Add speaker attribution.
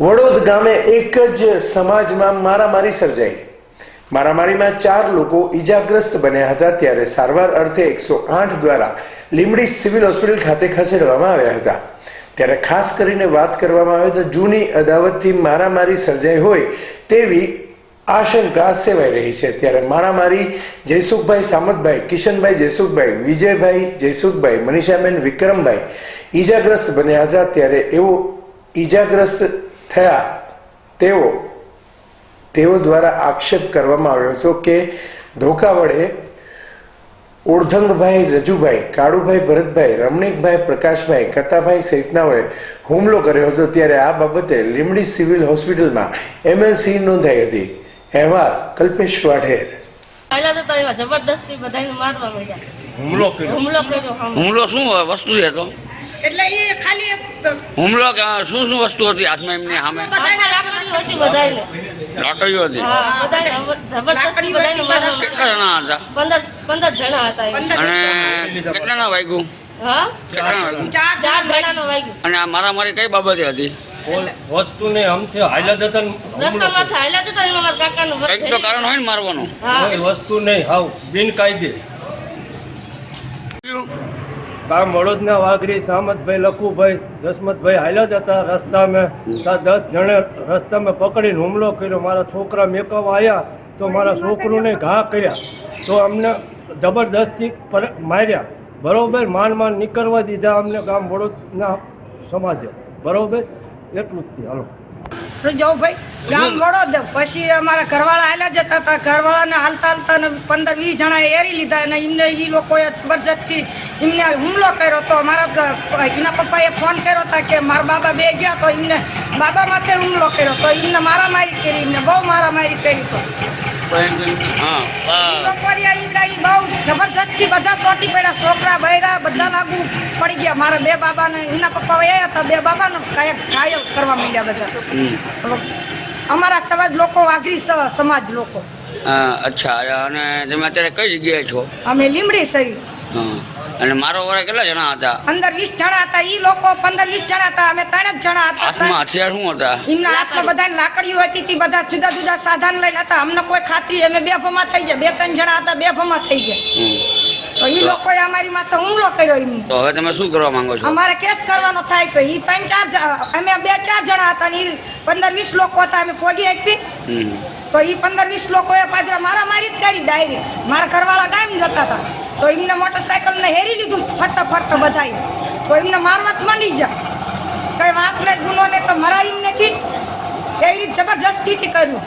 Speaker 1: વડોદ ગામે એક જ સમાજમાં મારામારી સર્જાઈ. મારામારીમાં ચાર લોકો ઈજાગ્રસ્ત બન્યા હતા ત્યારે સારવાર અર્થે એકસો આઠ દ્વારા લીમડી સિવિલ હોસ્પિટલ ખાતે ખસેડવામાં આવ્યા હતા. ત્યારે ખાસ કરીને વાત કરવામાં આવે તો જૂની અદાવતથી મારામારી સર્જાઈ હોય તેવી આશંકા સેવાઈ રહી છે. ત્યારે મારામારી જયસુખભાઈ, સામતભાઈ, કિશનભાઈ જયસુખભાઈ, વિજયભાઈ જયસુખભાઈ, મનીષાબેન વિક્રમભાઈ ઈજાગ્રસ્ત બન્યા હતા. ત્યારે એવો ઈજાગ્રસ્ત થયા, તેઓ તેઓ દ્વારા આક્ષેપ કરવામાં આવ્યો હતો કે ધોકા વડે ઓળધંગભાઈ રજુભાઈ, કાળુભાઈ, ભરતભાઈ, રમણીકભાઈ, પ્રકાશભાઈ કતાભાઈ સહિતનાઓએ હુમલો કર્યો હતો ત્યારે આ બાબતે લીમડી સિવિલ હોસ્પિટલમાં એમએલસી નોંધાઈ હતી. અહેવાલ કલ્પેશ વાઢેર.
Speaker 2: પહેલા તો જબરદસ્તી બધાને મારવા મળ્યા.
Speaker 3: હુમલો કર્યો.
Speaker 2: હુમલો કર્યો
Speaker 4: હુમલો શું વસ્તુ છે તો.
Speaker 5: એટલે એ ખાલી
Speaker 4: હુમલો કે શું શું વસ્તુ હતી? હાથમાં એમની સામે?
Speaker 2: લાકડીઓ હતી.
Speaker 4: કેટલા જણા હતા?
Speaker 2: પંદર પંદર જણા હતા
Speaker 4: અને કેટલાના વાગ્યું? અને આ મારામારી કઈ બાબતે હતી?
Speaker 3: વસ્તુ ને
Speaker 2: મારા
Speaker 4: તો કારણ હોય ને મારવાનું.
Speaker 3: વસ્તુ નહીં હાવ બિનકાયદે. ગામ વડોદના વાઘરી સામતભાઈ લખુભાઈ દસમતભાઈ હાલ્યા જતા રસ્તામાં. તા દસ જણે રસ્તામાં પકડીને હુમલો કર્યો. મારા છોકરા મેકવા આવ્યા તો મારા છોકરોને ઘા કર્યા. તો અમને જબરદસ્તી પર- માર્યા. બરોબર? માન માન નીકળવા દીધા અમને ગામ વડોદના સમાજે. બરોબર? એટલું જ છે. હાલો
Speaker 5: ભાઈ ગામ વડોદ પછી અમારા ઘરવાળા હાલ્યા જતા હતા. ઘરવાળાને હાલતા હાલતા પંદર વીસ જણા એરી લીધા અને એમને એ લોકોએ જબરજસ્તી એમને હુમલો કર્યો તો મારા એના પપ્પાએ ફોન કર્યો હતા કે મારા બાબા બે ગયા તો એમને બાબા માથે હુમલો કર્યો તો એમને મારામારી કરી એમને બહુ મારામારી કરી તો. બહુ જબરજસ્તી બધા સોટી પડ્યા છોકરા બૈરા બધા લાગુ પડી ગયા. મારા બે બાબાને એના પપ્પા વયા હતા બે બાબાને કાયક ઘાયલ કરવા માંડ્યા બધા. અમારા સમાજ લોકો વાઘરી સમાજ લોકો.
Speaker 4: અચ્છા અને તમે અત્યારે કઈ જગ્યાએ છો?
Speaker 5: અમે લીમડી સહી
Speaker 4: હા અને મારો વાળા કેટલા જણા હતા?
Speaker 5: પંદર વીસ જણા હતા ઈ લોકો પંદર વીસ જણા હતા અમે ત્રણ જ જણા
Speaker 4: હાથમાં
Speaker 5: હતા
Speaker 4: હથિયાર શું હતા?
Speaker 5: એમના હાથમાં બધા લાકડીઓ હતી તી બધા જુદા જુદા સાધન લઈને હતા. અમને કોઈ ખાતરી અમે બે ભમા થઈ ગયા. બે ત્રણ જણા હતા બે ભમા થઈ ગયા. તો એ લોકોએ અમારી માથે હુમલો કર્યો એમને
Speaker 4: તો હવે તમે શું કરવા માંગો છો?
Speaker 5: અમારે કેસ કરવાનો થાય છે. એ ત્રણ ચાર અમે બે ચાર જણા હતા ને એ પંદર વીસ લોકો હતા અમે ફોગી આપી તો એ પંદર વીસ લોકોએ પાદરા મારા મારી જ કરી ડાયરી. મારા ઘરવાળા ગામ જતા હતા. તો એમને મોટરસાયકલ ને હેરી લીધું ફરતા ફરતા બધાય તો એમને મારવા માંડી જા કઈ વાંક ને ગુનો ને તો મરાય નથી. એવી રીત જબરજસ્તીથી કર્યું.